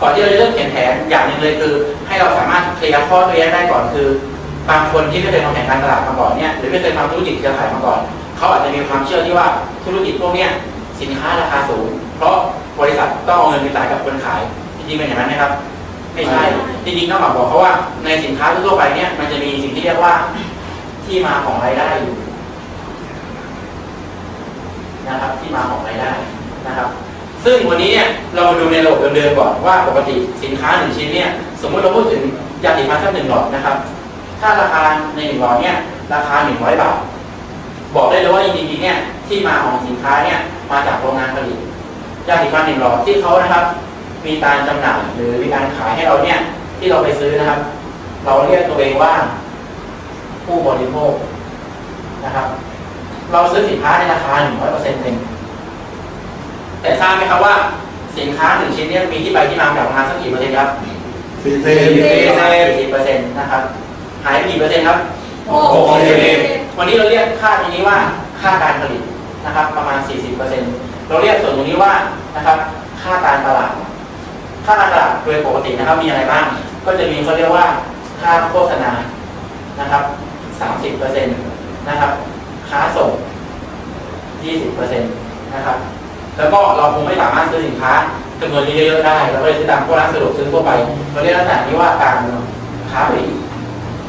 ก่อนที่เราจะเริ่มเขียนแผนอย่างหนึ่งเลยคือ ให้เราสามารถเคลียร์ข้อตัวแยกได้ก่อนคือ บางคนที่ไม่เคยทำแผนการตลาดมาก่อนเนี่ยหรือไม่เคยทำธุรกิจเครือข่ายมาก่อน เขาอาจจะมีความเชื่อที่ว่าธุรกิจพวกเนี้ยสินค้าราคาสูง เพราะบริษัทต้องเอาเงินไปจ่ายกับคนขายจริงๆเป็นอย่างนั้นไหมครับ ไม่ใช่จริงๆต้องบอกเขาว่าในสินค้าทั่วไปเนี่ยมันจะมีสิ่งที่เรียกว่าที่มาของรายได้อยู่นะครับที่มาของรายได้นะครับ ซึ่งวันนี้เนี่ยเรามาดูในระบบเดิมๆก่อนว่าปกติสินค้าหนึ่งชิ้นเนี่ยสมมติเราพูดถึงยาสีฟันสักหนึ่งหลอดนะครับ ถ้าราคาในหนึ่งหลอดเนี่ยราคาหนึ่งร้อยบาท บอกได้เลยว่าจริงๆเนี่ยที่มาของสินค้าเนี่ยมาจากโรงงานผลิตยาสีฟันหนึ่งหลอดที่เขานะครับ มีการจำหน่ายหรือมีการขายให้เราเนี่ยที่เราไปซื้อนะครับ เราเรียกตัวเองว่า ผู้บริโภคนะครับ เราซื้อสินค้าในราคาหนึ่งร้อยเปอร์เซ็นต์เอง แต่ทราบไหมครับว่าสินค้าหนึ่งชิ้นเนี่ยมีที่ไปที่มาจากโรงงานสักกี่เปอร์เซ็นต์ครับสี่สิบสี่สิบเปอร์เซ็นต์นะครับ หายไปกี่เปอร์เซ็นต์ครับหกสิบวันนี้เราเรียกค่าตรงนี้ว่าค่าการผลิตนะครับ ประมาณ 40%เราเรียกส่วนตรงนี้ว่านะครับ ค่าการตลาด ค่าการตลาดโดยปกตินะครับ มีอะไรบ้าง ก็จะมีเขาเรียกว่าค่าโฆษณานะครับ 30%นะครับ ค้าส่ง 20%นะครับ แล้วก็เราคงไม่สามารถซื้อสินค้าจำนวนเยอะๆได้ เราก็เลยซื้อตามพวกร้านสะดวกซื้อทั่วไปเราเรียกลักษณะนี้ว่าการค้าปลีก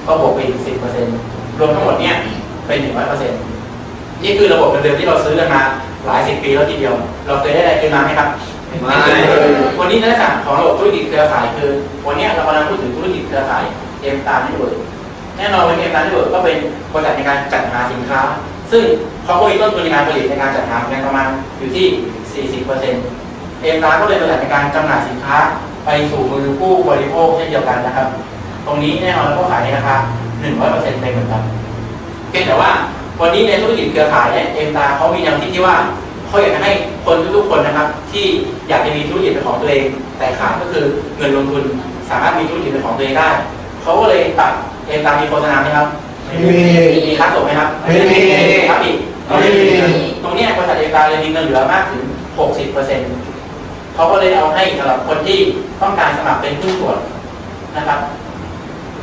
ก็บวกไปอีก10%รวมทั้งหมดเนี่ยเป็น100%นี่คือระบบเดิมๆที่เราซื้อกันมาหลายสิบปีแล้วทีเดียว เราเคยได้อะไรขึ้นมาไหมครับไม่วันนี้นลักษณะของระบบธุรกิจเครือข่ายคือ วันนี้เรากำลังพูดถึงธุรกิจเครือข่ายเอ็มตาร์นิเวิร์แน่นอนวันเอ็มตาร์นิเวิร์ก็เป็นบริษัทในการจัดหาสินค้า ซึ่งเขาก็มีต้นทุนในการผลิตในการจัดหาเหมือนกันประมาณอยู่ที่ 40%เอ็มตาร์ก็เลยบริษัทในการจำหน่ายสินค้าไปสู่มือผู้บริโภคเช่นเดียวกันนะครับ ตรงนี้แน่นอนเราก็ขายในราคา 100%เลยเหมือนกันเพียงแต่ว่าวันนี้ในธุรกิจเครือข่ายเนี่ยเอ็มตาเขามีแนวคิดที่ว่าเขาอยากให้คนทุกๆคนนะครับ ที่อยากจะมีธุรกิจเป็นของตัวเอง แต่ขาดก็คือเงินลงทุนสามารถมีธุรกิจเป็นของตัวเองได้เขาก็เลยตัดเอ็มตามีโฆษณาไหมครับ ไม่มีมีค้าส่งไหมครับไม่มีครับอีกไม่มีตรงเนี้ยบริษัทเอ็มตาเลยมีเงินเหลือมากถึง 60%เขาก็เลยเอาให้สำหรับคนที่ต้องการสมัครเป็นผู้นส่วนนะครับ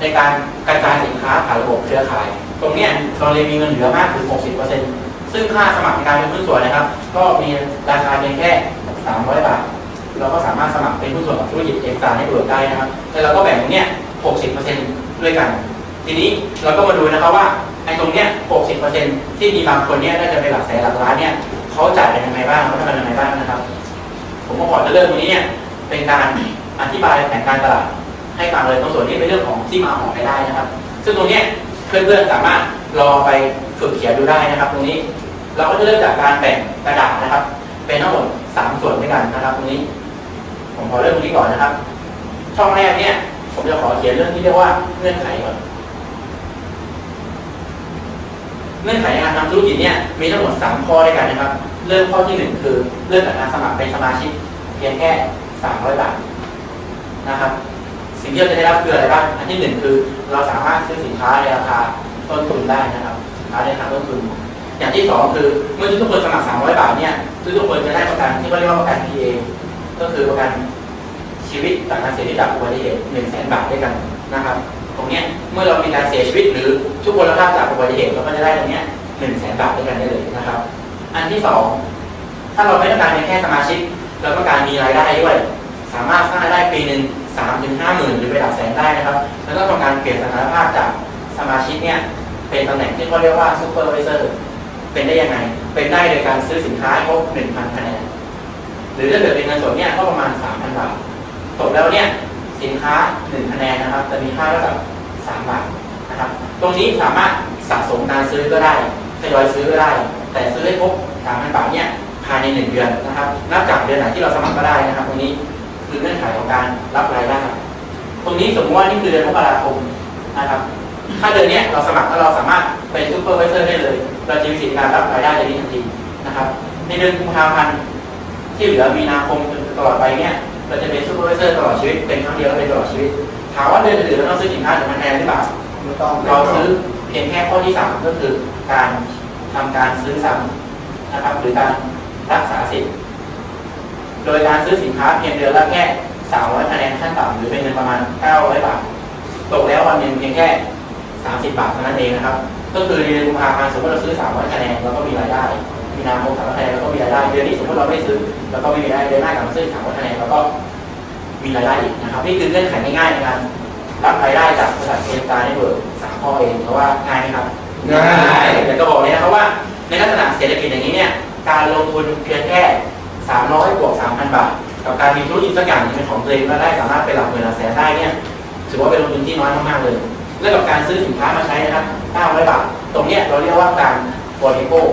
ในการกระจายสินค้าผ่านระบบเครือข่าย ตรงเนี้ยเราเลยมีเงินเหลือมากถึง 60%ซึ่งค่าสมัครในการเป็นหุ้นส่วนนะครับ ก็มีราคาเพียงแค่ 300 บาท เราก็สามารถสมัครเป็นหุ้นส่วนกับธุรกิจเอกสารให้เปิดได้นะครับแล้วเราก็แบ่งตรงเนี้ย60%ด้วยกัน ทีนี้เราก็มาดูนะครับว่าไอ้ตรงเนี้ย 60%ที่มีบางคนเนี้ยได้จะเป็นหลักแสนหลักล้านเนี่ยเขาจ่ายเป็นยังไงบ้างเขาทำกันยังไงบ้างนะครับ ผมก็ขอจะเริ่มตรงนี้เนี่ยเป็นการอธิบายแผนการตลาดให้ฟังเลยตรงส่วนนี้เป็นเรื่องของที่มาของรายได้นะครับ ซึ่งตรงเนี้ยเพื่อนๆสามารถรอไปฝึกเขียนดูได้นะครับ ตรงนี้เราก็จะเริ่มจากการแบ่งกระดาษนะครับ เป็นทั้งหมดสามส่วนด้วยกันนะครับ ตรงนี้ ผมขอเริ่มตรงนี้ก่อนนะครับ ช่องแรกเนี่ยผมจะขอเขียนเรื่องที่เรียกว่าเงื่อนไขก่อน เงื่อนไขในการทำธุรกิจเนี่ยมีทั้งหมด 3 ข้อด้วยกันนะครับ เริ่มข้อที่ 1 คือเรื่องจากการสมัครเป็นสมาชิกเพียงแค่ 300 บาทนะครับ สิ่งที่เราจะได้รับคืออะไรบ้าง อันที่ 1 คือเราสามารถซื้อสินค้าในราคาต้นทุนได้นะครับ สินค้าในราคาต้นทุน อย่างที่ 2 คือเมื่อทุกคนสมัคร 300 บาทเนี่ยทุกคนจะได้ประกันที่เขาเรียกว่าประกัน PA ก็คือประกันชีวิตจากการเสียชีวิตจากอุบัติเหตุ1 0 0 0 0แบาทด้วยกันนะครับ ตรงเนี้ยเมื่อเรามีการเสียชีวิตหรือทุกคนภาพจากอุบัติเหตุเราก็จะได้ตรงเนี้ยหนึ่งแสนบาทด้วยกันได้เลยนะครับ อันที่สองถ้าเราไม่ต้องการเป็นแค่สมาชิก เราต้องการมีรายได้ด้วย สามารถสร้างรายได้ปีหนึ่งสามถึงห้าหมื่นหรือไปหลักแสนได้นะครับแล้วก็ต้องการเปลี่ยนสถานภาพจากสมาชิกเนี่ยเป็นตำแหน่งที่เขาเรียกว่าซูเปอร์วิเซอร์เป็นได้ยังไง เป็นได้โดยการซื้อสินค้าครบหนึ่งพันคะแนนหรือถ้าเกิดเป็นเงินสดเนี่ยก็ประมาณสามพันบาทตกแล้วเนี่ย สินค้าหนึ่งคะแนนนะครับจะมีค่าเท่ากับสามบาทนะครับ ตรงนี้สามารถสะสมการซื้อก็ได้ทยอยซื้อก็ได้ แต่ซื้อให้ครบสามพันบาทเนี่ยภายในหนึ่งเดือนนะครับนับจากเดือนไหนที่เราสมัครก็ได้นะครับ ตรงนี้คือเงื่อนไขของการรับรายได้ตรงนี้สมมติว่านี่คือเดือนมกราคมนะครับ ถ้าเดือนเนี้ยเราสมัครแล้วเราสามารถเป็นซูเปอร์วิเซอร์ได้เลย เราจะมีสิทธิการรับรายได้ในนี้ทันทีนะครับ ในเดือนกุมภาพันธ์ที่เหลือมีนาคมจนตลอดไปเนี่ย เราจะเป็นซูเปอร์วิเซอร์ตลอดชีวิตเป็นครั้งเดียวแล้วเป็นตลอดชีวิตถามว่าเดือนอื่นเราต้องซื้อสินค้าหรือมันแพงหรือเปล่าไม่ต้องเราซื้อเพียงแค่ข้อที่สามก็คือการทำการซื้อซ้ำนะครับหรือการรักษาสิทธิ์โดยการซื้อสินค้าเพียงเดือนละแค่300คะแนนขั้นต่ำหรือเป็นเงินประมาณ900บาทตกแล้ววันหนึ่งเพียงแค่30บาทเท่านั้นเองนะครับ ก็คือในเดือนกุมภาพันธ์สมมติเราซื้อ300คะแนนเราก็มีรายได้ มีนาคม300คะแนนเราก็มีรายได้เดือนนี้สมมติเราไม่ซื้อเราก็ไม่มีรายได้เดือนหน้ากลับมาซื้อ300คะแนนเราก็มีรายได้อีกนะครับนี่คือเงื่อนไขง่ายๆในการรับรายได้จากบริษัทเอฟการในเวิร์กสามข้อเองเพราะว่าง่ายไหมครับง่ายแต่ก็บอกเลยนะครับว่าในลักษณะเศรษฐกิจอย่างนี้เนี่ยการลงทุนเพียงแค่300บวก3,000 บาท กับการมีธุรกิจสักอย่างหนึ่งเป็นของตัวเองและได้สามารถเป็นหลักหมื่นหลักแสนได้เนี่ยถือว่าเป็นลงทุนที่น้อยมากๆเลยและกับการซื้อสินค้ามาใช้นะครับ900บาท ตรงเนี้ยเราเรียกว่าการบริโภค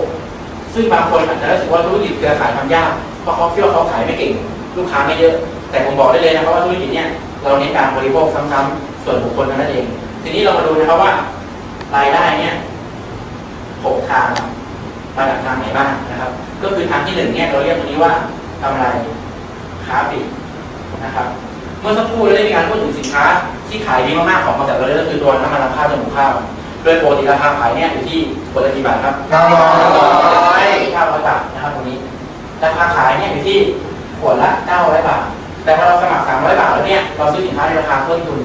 ซึ่งบางคนอาจจะรู้สึกว่าธุรกิจเครือข่ายทำยาก เพราะเขาคิดว่าเขาขายไม่เก่ง ลูกค้าไม่เยอะ แต่ผมบอกได้เลยนะครับว่าธุรกิจเนี่ยเราเน้นการบริโภคซ้ำๆส่วนบุคคลนั้นเอง ทีนี้เรามาดูนะครับว่ารายได้เนี่ยหกทางมาจากทางไหนบ้างนะครับ ก็คือทางที่หนึ่งเนี่ยเราเรียกตรงนี้ว่ากำไรค้าปลีกนะครับ เมื่อสักครู่เราได้มีการพูดถึงสินค้าที่ขายดีมากๆของบริษัทเราเลยก็คือตัวน้ำมันรำข้าวจมูกข้าว โดยปกติราคาขายเนี่ยอยู่ที่ขวดละกี่บาทครับเก้าร้อยเก้าร้อยบาทนะครับตรงนี้ ราคาขายเนี่ยอยู่ที่ขวดละเก้าร้อยบาท แต่พอเราสมัครสามร้อยบาทแล้วเนี่ย เราซื้อสินค้าในราคาเพิ่มทุน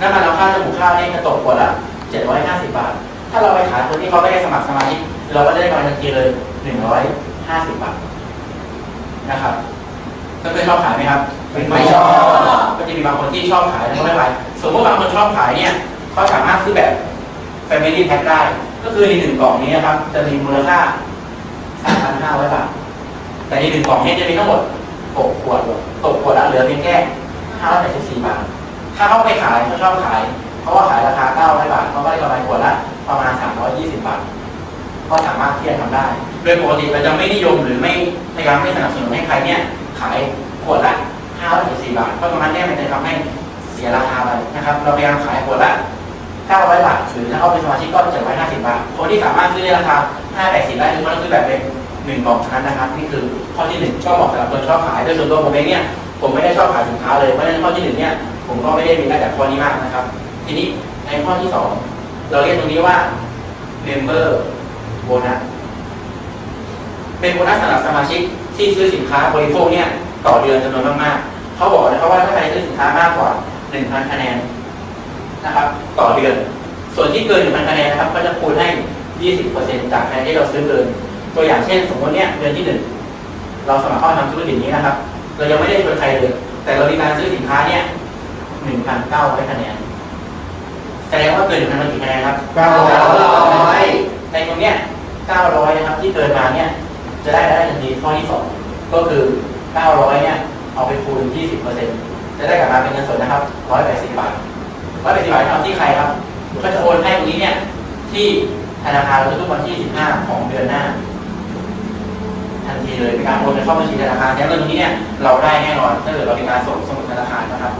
น้ำมันรำข้าวจมูกข้าวเนี่ยจะตกขวดละเจ็ดร้อยห้าสิบบาท ถ้าเราไปขายคนที่เขาไม่ได้สมัครสมาชิกเราก็จะได้กำไรทันทีเลยหนึ่งร้อยห้าสิบบาทนะครับเพื่อนๆชอบขายไหมครับ ไม่ชอบ ก็จะมีบางคนที่ชอบขายแล้วก็ไม่เป็นไรสมมติบางคนชอบขายเนี่ยเขาสามารถซื้อแบบ Family Pack ได้ ก็คือในหนึ่งกล่องนี้นะครับ จะมีมูลค่า 3,500 บาท แต่ในหนึ่งกล่องนี้จะมีทั้งหมด 6 ขวด ตกขวดละเหลือเพียงแค่584 บาท ถ้าเขาไปขายเขาชอบขาย เพราะว่าขายราคา 900 บาทเขาก็ได้กำไรขวดละประมาณ 320 บาท ก็สามารถที่จะทำได้ โดยปกติเราจะไม่นิยมหรือไม่พยายามไม่สนับสนุนให้ใครเนี่ยขายขวดละ584 บาท เพราะตรงนั้นเนี่ยมันจะทำให้เสียราคาไปนะครับ เราพยายามขายขวดละ 900 บาท หรือถ้าเขาเป็นสมาชิกก็750 บาท คนที่สามารถซื้อในราคา580ได้คือเขาต้องซื้อแบบเป็นหนึ่งกล่องนั้นนะครับนี่คือข้อที่หนึ่งก็เหมาะสำหรับคนชอบขายโดยส่วนตัวผมเองเนี่ยผมไม่ได้ชอบขายสินค้าเลยเพราะฉะนั้นข้อที่หนึ่งเนี่ยผมก็ไม่ได้มีได้แต่ข้อนี้มากนะครับ ทีนี้ในข้อที่สองเราเรียกตรงนี้ว่า member bonus เป็นโบนัสสำหรับสมาชิกที่ซื้อสินค้าบริโภคเนี่ยต่อเดือนจำนวนมากๆเขาบอกนะครับว่าถ้าใครซื้อสินค้ามากกว่า 1,000 คะแนน นะครับต่อเดือน ส่วนที่เกิน1,000คะแนนนะครับก็จะคูณให้ 20%จากคะแนนที่เราซื้อเกิน ตัวอย่างเช่น สมมติเนี่ยเดือนที่หนึ่งเราสมัครเข้ามาทำธุรกิจนี้นะครับ เรายังไม่ได้ชวนใครเลย แต่เรามีการซื้อสินค้าเนี่ย1,900คะแนนแสดงว่าเกิน1,000มากี่คะแนนครับเก้าร้อยในตรงเนี้ย900นะครับที่เกินมาเนี่ยจะได้ได้ทันทีข้อที่ 2 ก็คือ 900เนี่ยเอาไปคูณ 20%จะได้กลับมาเป็นเงินสดนะครับ 180 บาท 180บาทเอาที่ใครครับก็จะโอนให้ตรงนี้เนี่ย ที่ธนาคารทุกวันที่ 15 ของเดือนหน้า ทันทีเลยเป็นการโอนเงินเข้าบัญชีธนาคารแต่เงินตรงนี้เนี่ยเราได้แน่นอนถ้าเกิดเราเป็นการส่งสมุดธนาคารนะครับ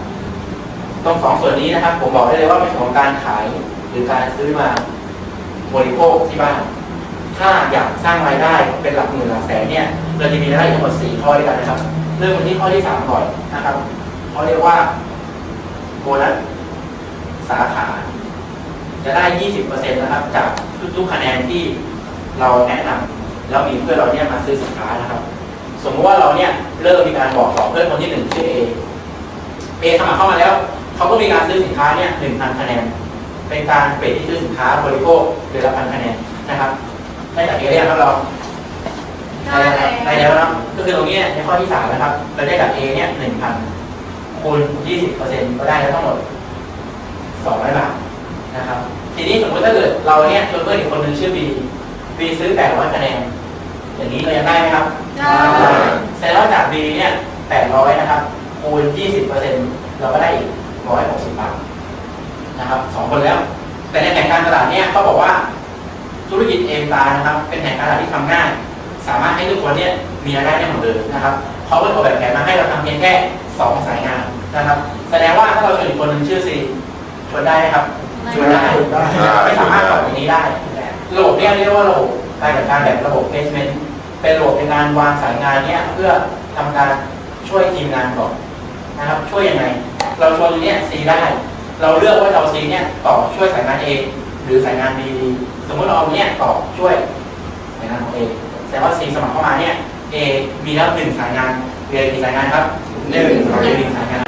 ตรงสองส่วนนี้นะครับ ผมบอกได้เลยว่าเป็นของการขายหรือการซื้อมาบริโภคที่บ้าน ถ้าอยากสร้างรายได้เป็นหลักหมื่นหลักแสนเนี่ย เราจะมีรายได้ทั้งหมดสี่ข้อด้วยกันนะครับ เริ่มกันที่ข้อที่สามก่อนนะครับเขาเรียกว่าโบนัส สาขา จะได้ยี่สิบเปอร์เซ็นต์นะครับ จากทุกๆคะแนนที่เราแนะนำแล้วมีเพื่อนเราเนี่ยมาซื้อสินค้านะครับ สมมติว่าเราเนี่ยเริ่มมีการบอกต่อเพื่อนคนที่หนึ่งชื่อเอเอสมัครเข้ามาแล้วเขาก็มีการซื้อสินค้าเนี่ยหนึ่งพันคะแนน เป็นการเปรดที่ซื้อสินค้าบริโภคเดือนละพันคะแนนนะครับได้จากเอเรียครับเราได้แล้วได้แล้วนะครับก็คือตรงนี้ในข้อที่สามนะครับเราได้จากเอเนี่ยหนึ่งพันคูณยี่สิบเปอร์เซ็นต์ก็ได้แล้วทั้งหมด สองร้อยบาทนะครับทีนี้สมมติถ้าเกิดเราเนี่ยชวนเพื่อนอีกคนหนึ่งชื่อบีบีซื้อแปดร้อยคะแนนอย่างนี้เรายังได้ไหมครับได้แสดงว่าจาก B เนี่ย800นะครับคูณ20%เราก็ได้อีก160บาทนะครับสองคนแล้ว แต่ในแผนการตลาดเนี่ยเขาบอกว่าธุรกิจเอ็มตานะครับ เป็นแผนการตลาดที่ทำง่าย สามารถให้ทุกคนเนี่ยมีรายได้ได้หมดเลยนะครับเขาก็ออกแบบแผนมาให้เราทำเพียงแค่2สายงานนะครับ แสดงว่าถ้าเราชวนอีกคนหนึ่งชื่อซี ชวนได้ไหมครับชวนได้ไม่สามารถปรับอย่างนี้ได้ระบบเนี้ยเรียกว่าระบบการจัดการแบบระบบ placement เป็นระบบในการวางสายงานเนี้ยเพื่อทำการช่วยทีมงานก่อนนะครับ ช่วยยังไง เราชวนตัวเนี้ย C ได้ เราเลือกว่าจะเอา C เนี่ยต่อช่วยสายงาน A หรือสายงาน B ดีสมมติเราเอาเนี้ยต่อช่วยสายงานของ A แสดงว่า C สมัครเข้ามาเนี่ย A มีแล้วหนึ่งสายงาน B กี่สายงานครับหนึ่งหนึ่งสายงาน